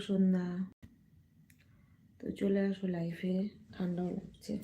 সন্ধ্যা। তো চলে আসো লাইফে ঠান্ডাও লাগছে।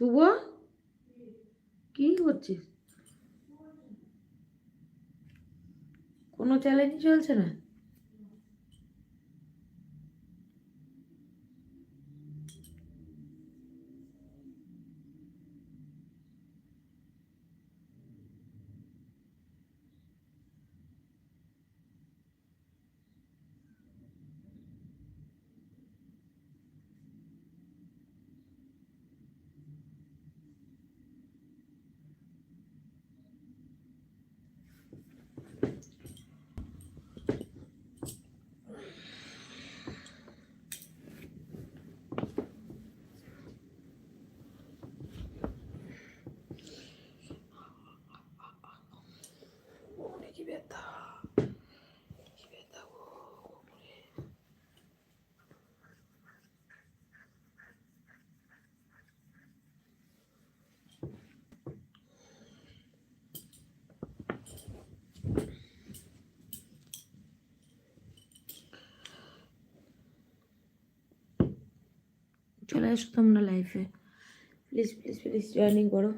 শুভ? কি করছিস কোনো চ্যালেঞ্জ চলছে না? চলে এসো তোমরা লাইফে প্লিজ প্লিজ প্লিজ জয়নিং করো।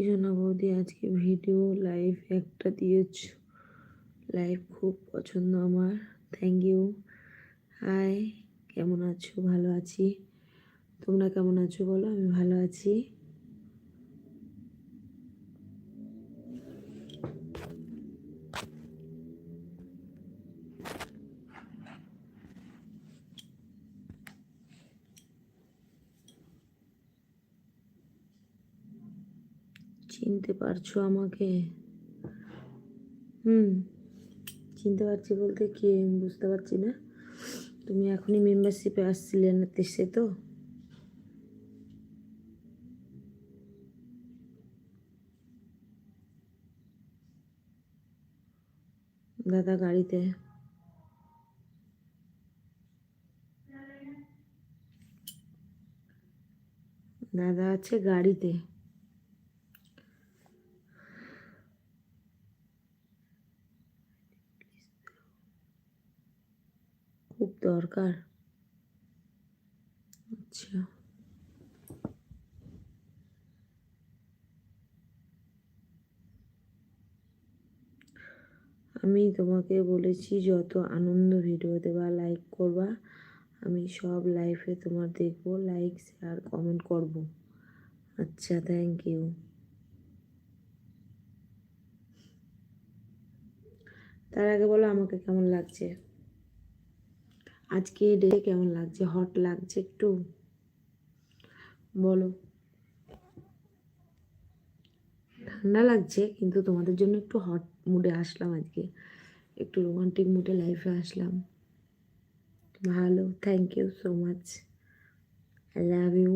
ও না বৌদি, আজকে ভিডিও লাইভ একটা দিয়েছ। লাইভ খুব পছন্দ আমার। থ্যাংক ইউ হাই কেমন আছো? ভালো আছি? তোমরা কেমন আছো বলো? আমি ভালো আছি। চিনতে পারছ আমাকে? হুম, চিনতে পারছি বলতে কি, বুঝতে পারছি না। তুমি এখনই মেম্বারশিপে আসছিলে না সে তো? দাদা গাড়িতে। দাদা আছে গাড়িতে খুব দরকার? আচ্ছা। আমি তোমাকে বলেছি, যত আনন্দ ভিডিও দেবা লাইক করবা, আমি সব লাইফে তোমার দেখব লাইক শেয়ার কমেন্ট করব। আচ্ছা থ্যাংক ইউ তার আগে বলো, আমাকে কেমন লাগছে? আজকে ডে কেমন লাগছে? হট লাগছে একটু? বলো। ঠান্ডা লাগছে, কিন্তু তোমাদের জন্য একটু হট মুডে আসলাম আজকে। একটু রোমান্টিক মুডে লাইফে আসলাম। ভালো thank you so much I love you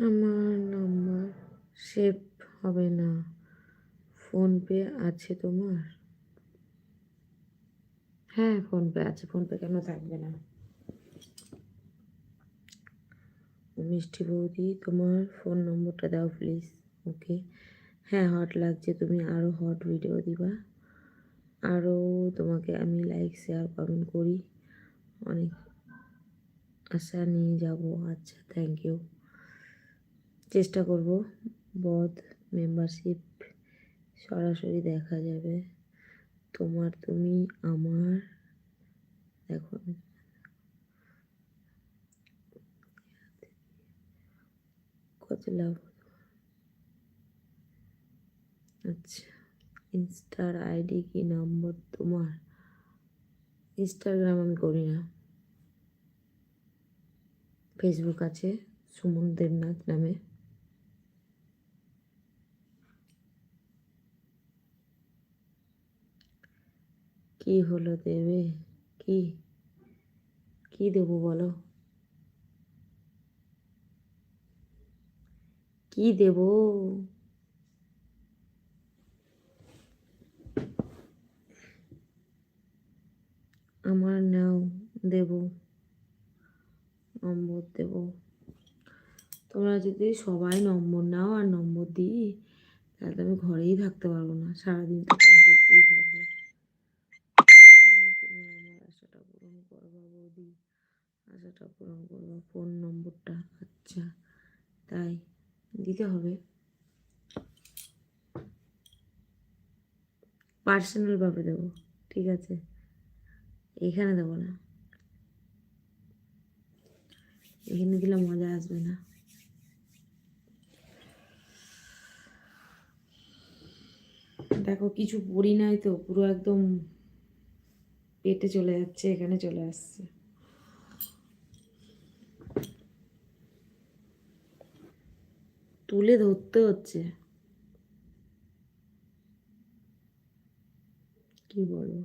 আমার নাম্বার সেভ হবে না। ফোনপে আছে তোমার? হ্যাঁ ফোনপে আছে। ফোনপে কেন থাকবে না? মিষ্টি বৌদি, তোমার ফোন নম্বরটা দাও প্লিজ ওকে হ্যাঁ হট লাগছে। তুমি আরও হট ভিডিও দিবা। আরও তোমাকে আমি লাইক শেয়ার কমেন্ট করি। অনেক আশা নিয়ে যাব। আচ্ছা থ্যাংক ইউ চেষ্টা করব বদ মেম্বারশিপ সরাসরি দেখা যাবে। তোমার, তুমি, আমার, দেখো। কত লাভ আচ্ছা ইনস্টার আইডি কি নম্বর তোমার? ইনস্টাগ্রাম আমি করি না। ফেসবুক আছে, সুমন দেবনাথ নামে। কি হলো দেবে? কি? কি দেবো বলো? কি দেবো? আমার নাও দেব। নম্বর দেব। তোমরা যদি সবাই নম্বর নাও আর নম্বর দিই, তাহলে আমি ঘরেই থাকতে পারব না। সারাদিন তো ফোন করতেই থাকবে না, তুমি আমার আশাটা পূরণ করবা বৌদি আশাটা পূরণ করবা। ফোন নম্বরটা আচ্ছা তাই দিতে হবে। পার্সোনালভাবে দেবো, ঠিক আছে? এখানে দেবো না। এখানে দিলে মজা আসবে না। দেখো, কিছু পড়ি নাই তো, পুরো একদম পেটে চলে যাচ্ছে, এখানে চলে আসছে। তুলে ধরতে হচ্ছে। কি বলব?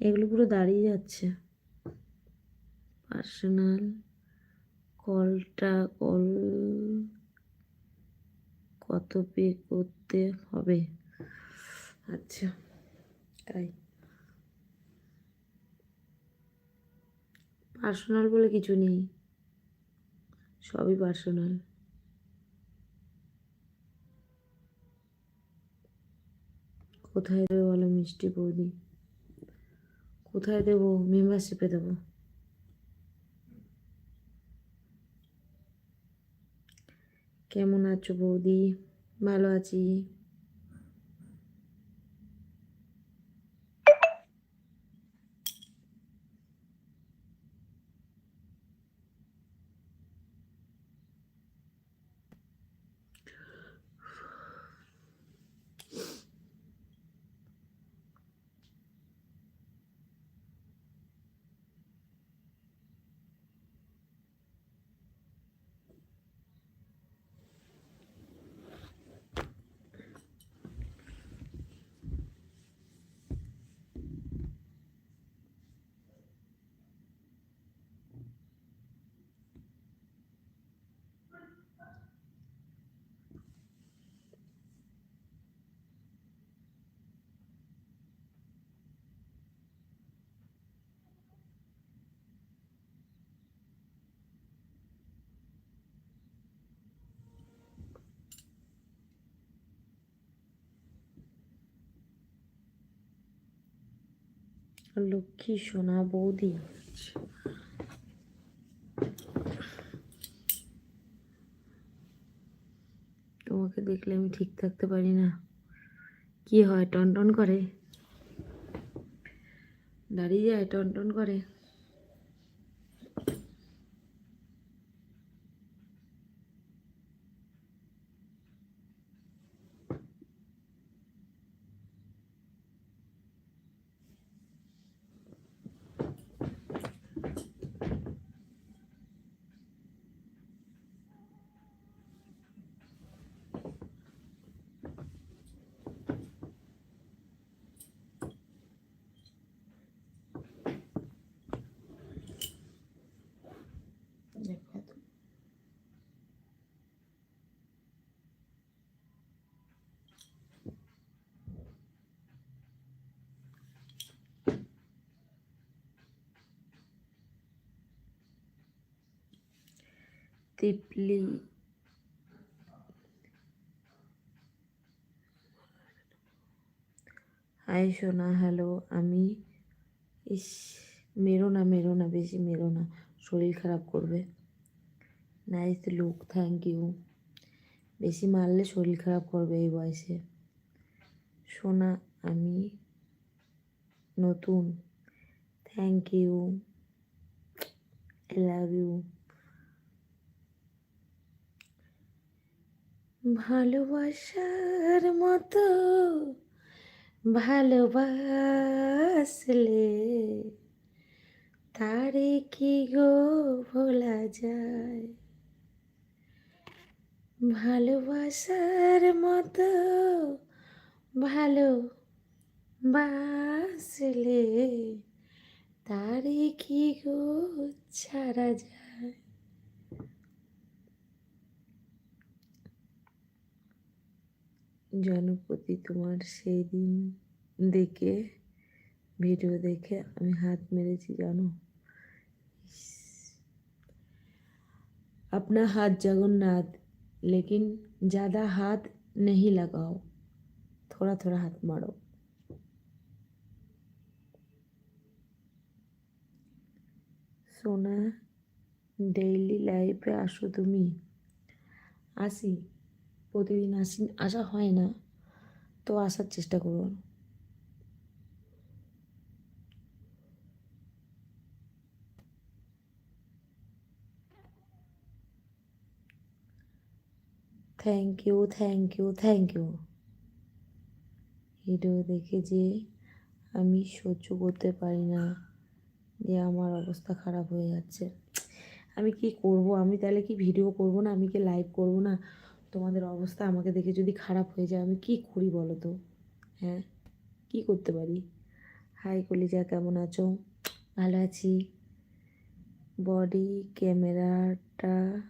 এগুলো পুরো দাঁড়িয়ে যাচ্ছে। পার্সোনাল কলটা কল কত পে করতে হবে? আচ্ছা। তাই পার্সোনাল বলে কিছু নেই। সবই পার্সোনাল। কোথায় দেবো বলো মিষ্টি বৌদি? কোথায় দেবো? মেম্বারশিপে দেবো। কেমন আছো বৌদি? ভালো আছি। লক্ষ্মী সোনা বৌদি তোমাকে দেখলে আমি ঠিক থাকতে পারি না। কি হয়, টনটন করে? দাঁড়িয়ে যায়, টনটন করে। তিপলি হাই সোনা, হ্যালো। আমি ইস, মেরো না মেরো না, বেশি মেরো না। শরীর খারাপ করবে। নাইস লুক থ্যাংক ইউ বেশি মারলে শরীর খারাপ করবে এই বয়সে। সোনা, আমি নতুন। Thank you I love you ভালোবাসার মতো ভালোবাসলে তারে কি গো ভোলা যায়? ভালোবাসার মতো ভালো বাসলে তারে কি গো ছাড়া যায়? জনপতি তোমার সেই দিন দেখে ভিডিও দেখে আমি হাত মেরেছি জানো ইস। अपना हाथ जगन्नाथ लेकिन ज़्यादा हाथ नहीं लगाओ थोड़ा थोड़ा हाथ मारो সোনা ডেইলি লাইফে আসো তুমি আসি প্রতিদিন আসি, আসা হয় না। তো আসার চেষ্টা করুন। Thank you thank you thank you video দেখে যে আমি সহ্য করতে পারি না, যে আমার অবস্থা খারাপ হয়ে যাচ্ছে। আমি কি করব? আমি তাহলে কি ভিডিও করব না? আমি কি লাইভ করব না? তোমাদের অবস্থা আমাকে দেখে যদি খারাপ হয়ে যায়, আমি কি করি বলো তো? হ্যাঁ কি করতে পারি? হাই কলিজা, কেমন আছো? ভালো আছি। বডি, ক্যামেরাটা,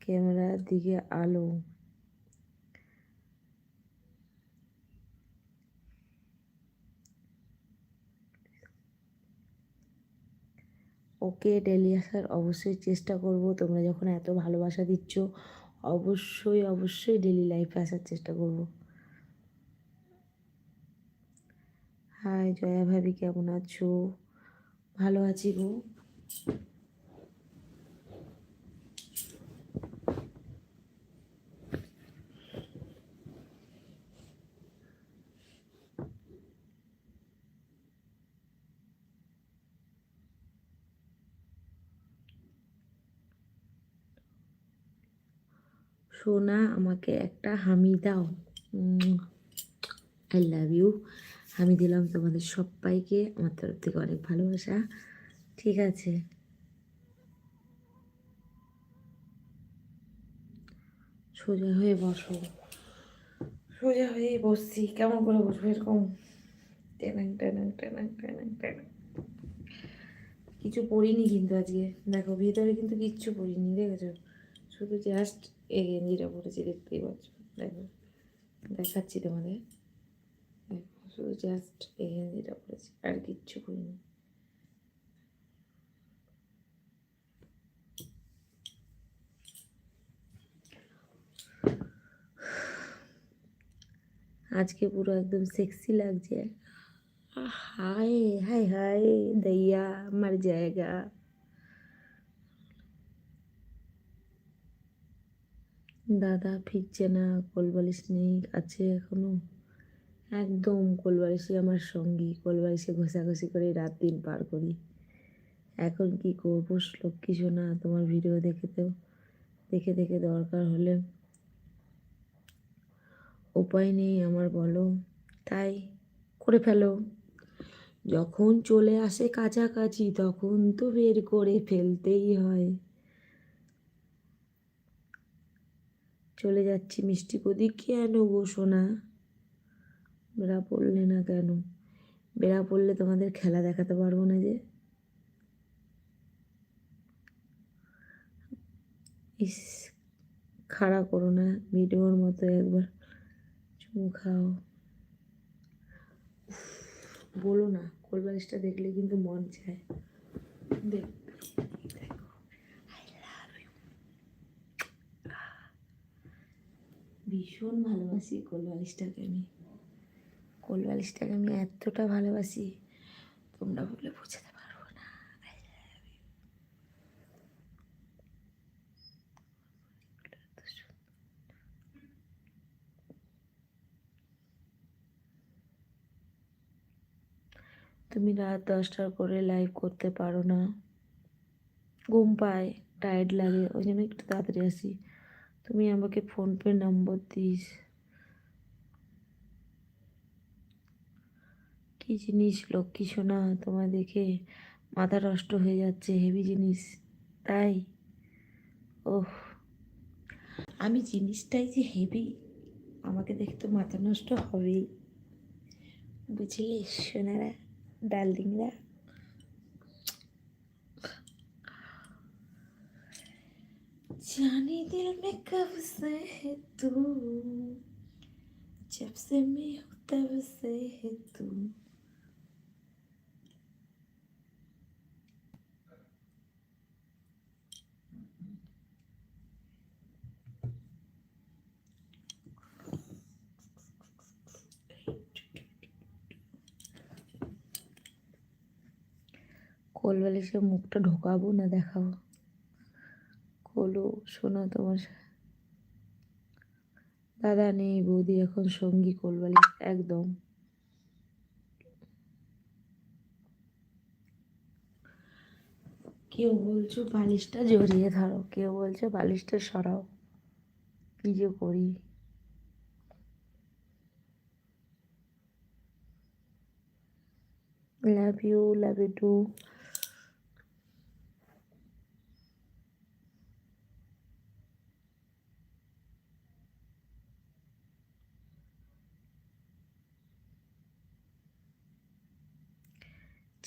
ক্যামেরার দিকে আলো। ওকে ডেলি আসার অবশ্যই চেষ্টা করব। তোমরা যখন এত ভালোবাসা দিচ্ছ অবশ্যই অবশ্যই ডেলি লাইফে আসার চেষ্টা করব। হাই জয়া ভাবি, কেমন আছো? ভালো আছি গো। সোনা আমাকে একটা হামি দাও। আই লাভ ইউ আমি দিলাম তোমাদের সবাইকে, আমার তরফ থেকে অনেক ভালোবাসা। ঠিক আছে। সোজা হয়ে বসো। সোজা হয়ে বসছি। কেমন করে বসবো? এরকম। টেনাং টেনাং টেনাং টেনাং টেনাং কিছু পড়িনি কিন্তু আজকে। দেখো, ভিতরে কিন্তু কিচ্ছু পড়িনি, দেখেছ? শুধু জাস্ট এই গেঞ্জিটা পরেছি দেখতেই পাচ্ছ দেখো দেখাচ্ছি তোমাদের দেখো শুধু জাস্ট এই গেঞ্জিটা পরেছি আর কিচ্ছু পরিনি আজকে পুরো একদম সেক্সি লাগছে হায় হায় হায় दैया मर जाएगा দাদা ফিরছে না, কোলবালিশ নেই, আছে এখনও। একদম কোলবালিশই আমার সঙ্গী, কোলবালিশে ঘষাঘষি করে রাত দিন পার করি। এখন কি করব লক্ষ্মী সোনা তোমার ভিডিও দেখে তো, দেখে দেখে দরকার হলে। উপায় নেই আমার, বলো। তাই করে ফেলো। যখন চলে আসে কাছাকাছি, তখন তো বের করে ফেলতেই হয়। চলে যাচ্ছি, মিষ্টি প্রদীপ কেন গো সোনা? বেড়া পড়লে না কেন? বেড়া পড়লে তোমাদের খেলা দেখাতে পারব না যে। ইস, খাড়া করো না, ভিডিওর মতো একবার চুমু খাও। বলো না, কোলবালিশটা দেখলে কিন্তু মন চায়। দেখ দেখো আই লাভ ইউ ভীষণ ভালোবাসি কোলবালিশটাকে আমি। কোলবালিশটাকে আমি এতটা ভালোবাসি, তোমরা বলে বোঝাতে পারব না। তুমি রাত দশটার পরে লাইভ করতে পারো না। ঘুম পায় টায়ার্ড লাগে, ওই জন্য একটু তাড়াতাড়ি আসি। তুমি আমাকে ফোনপে নম্বর দিস। কি জিনিস লক্ষ্মী সোনা, তোমায় দেখে মাথা নষ্ট হয়ে যাচ্ছে, হেভি জিনিস, তাই? ওহ, আমি জিনিসটাই যে হেভি, আমাকে দেখে তো মাথা নষ্ট হবেই। বুঝলি, সোনারা ডার্লিংরা जाने दिल में कब से है तू जब से मैं हूँ तब से है तू কোলবালিশে মুখটা ঢোকাবো না দেখাবো কোলো শোনো তোমার দাদা নেই, বৌদি এখন সঙ্গী কোলবালিশ একদম। কেউ বলছো বালিশটা জড়িয়ে ধরো, কেউ বলছে বালিশটা সরাও, কি যে করি। Love you love you too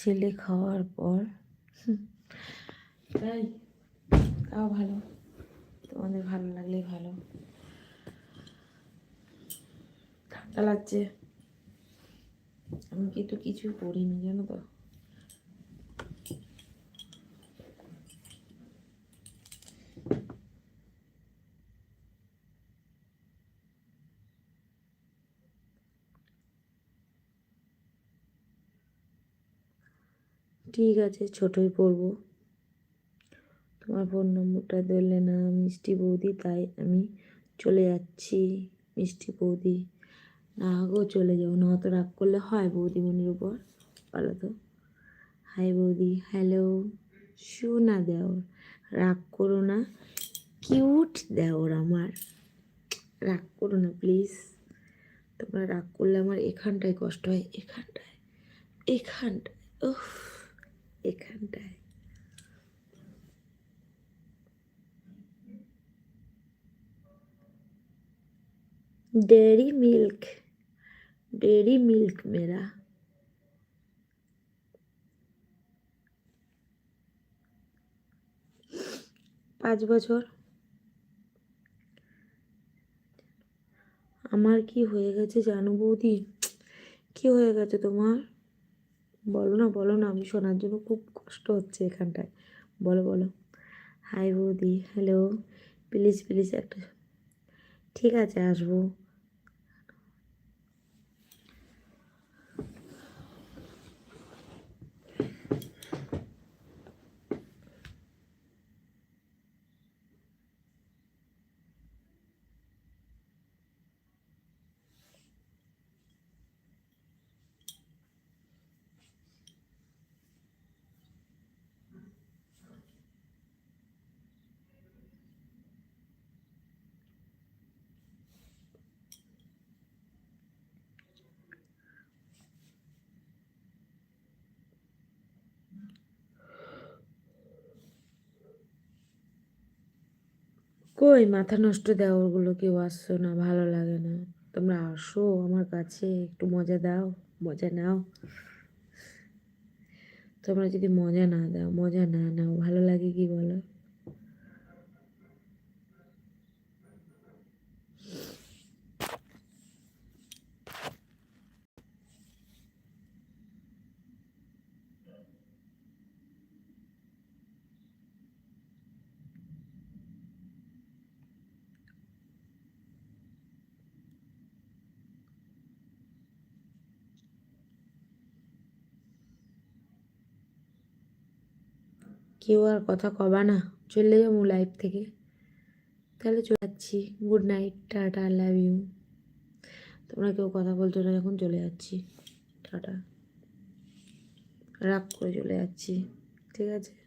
ছেলে খাওয়ার পর। তাই তাও ভালো। তোমাদের ভালো লাগলে ভালো। ঠান্ডা লাগছে। আমি কিন্তু কিছু করিনি জানো তো? ঠিক আছে, ছোটই পড়ব। তোমার ফোন নম্বরটা দিলে না, মিষ্টি বৌদি, তাই আমি চলে যাচ্ছি, মিষ্টি বৌদি। না চলে যাব না, অত রাগ করলে হয় বৌদিমণির উপর? বলো তো। হাই বৌদি হ্যালো শোনা দেওর, রাগ করো না। কিউট দেওর আমার। রাগ করো না প্লিজ তোমরা রাগ করলে আমার এখানটায় কষ্ট হয়, এখানটায় এখানটায়, উফ। এখানটায়। ডেরি মিল্ক ডেরি মিল্ক মেরা পাঁচ বছর আমার কি হয়ে গেছে জানো বৌদি? কি হয়ে গেছে তোমার? বলো না বলো না, আমি শোনার জন্য খুব কষ্ট হচ্ছে এখানটায়। বলো বলো। হাই বৌদি হ্যালো প্লিজ প্লিজ একটা ঠিক আছে, আসব। কই মাথা নষ্ট দেওয়ারগুলো কেউ আসছো না, ভালো লাগে না। তোমরা আসো আমার কাছে, একটু মজা দাও, মজা নাও। তোমরা যদি মজা না দাও, মজা না নাও, ভালো লাগে কি বলো? কেউ আর কথা কবা না। চলে যাব লাইফ থেকে। তাহলে চলে যাচ্ছি। Good night tata love you তোমরা কেউ কথা বলছো না যখন চলে যাচ্ছি। টাটা। রাগ করে চলে যাচ্ছি। ঠিক আছে?